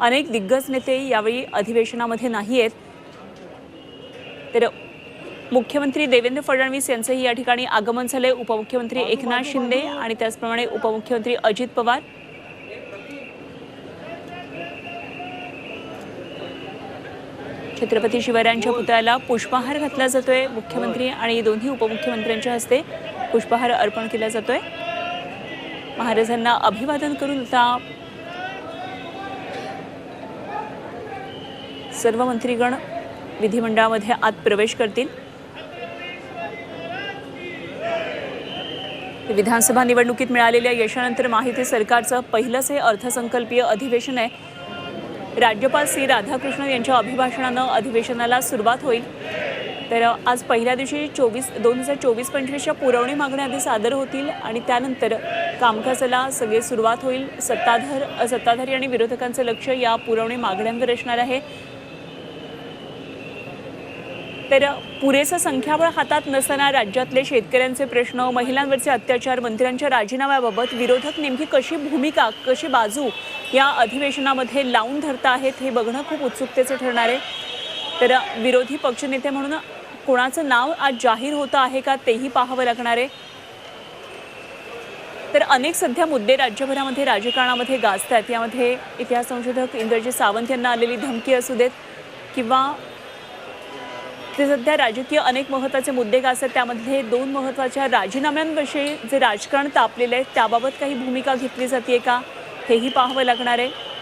अनेक दिग्गज नेते यावेळी अधिवेशनामध्ये नाही आहेत. तर मुख्यमंत्री देवेंद्र फडणवीस यांचंही या ठिकाणी आगमन झाले उपमुख्यमंत्री एकनाथ शिंदे आणि त्याचप्रमाणे उपमुख्यमंत्री अजित पवार. छत्रपती शिवरायांच्या पुतळ्याला पुष्पहार घातला जातोय. मुख्यमंत्री आणि दोन्ही उपमुख्यमंत्र्यांच्या हस्ते पुष्पहार अर्पण केला जातोय. महाराजांना अभिवादन करून आता सर्व मंत्रीगण विधिमंडळामध्ये आत प्रवेश करतील. विधानसभा निवडणुकीत मिळालेल्या यशानंतर माहिती सरकारचं पहिलंच हे अर्थसंकल्पीय अधिवेशन आहे. राज्यपाल सी राधाकृष्णन यांच्या अभिभाषणानं अधिवेशनाला सुरुवात होईल. तर आज पहिल्या दिवशी चोवीस दोन हजार चोवीस पंचवीसच्या पुरवणी मागण्या आधी सादर होतील आणि त्यानंतर कामकाजाला सगळे सुरुवात होईल. सत्ताधार सत्ताधारी आणि विरोधकांचं लक्ष या पुरवणी मागण्यांवर असणार आहे. तर पुरेसं संख्याबळ हातात नसताना राज्यातले शेतकऱ्यांचे प्रश्न महिलांवरचे अत्याचार मंत्र्यांच्या राजीनाम्याबाबत विरोधक नेमकी कशी भूमिका कशी बाजू या अधिवेशनामध्ये लावून धरता आहेत हे बघणं खूप उत्सुकतेचं ठरणार आहे. तर विरोधी पक्षनेते म्हणून कोणाचं नाव आज जाहीर होतं आहे का तेही पाहावं लागणार आहे. तर अनेक सध्या मुद्दे राज्यभरामध्ये राजकारणामध्ये गाजतात. यामध्ये इतिहास संशोधक इंद्रजित सावंत यांना आलेली धमकी असू देत किंवा ते सध्या राजकीय अनेक महत्त्वाचे मुद्दे गाजतात. त्यामधले दोन महत्त्वाच्या राजीनाम्यांविषयी जे राजकारण तापलेलं आहे त्याबाबत काही भूमिका घेतली जाते का? हेही पाहावं लागणार आहे.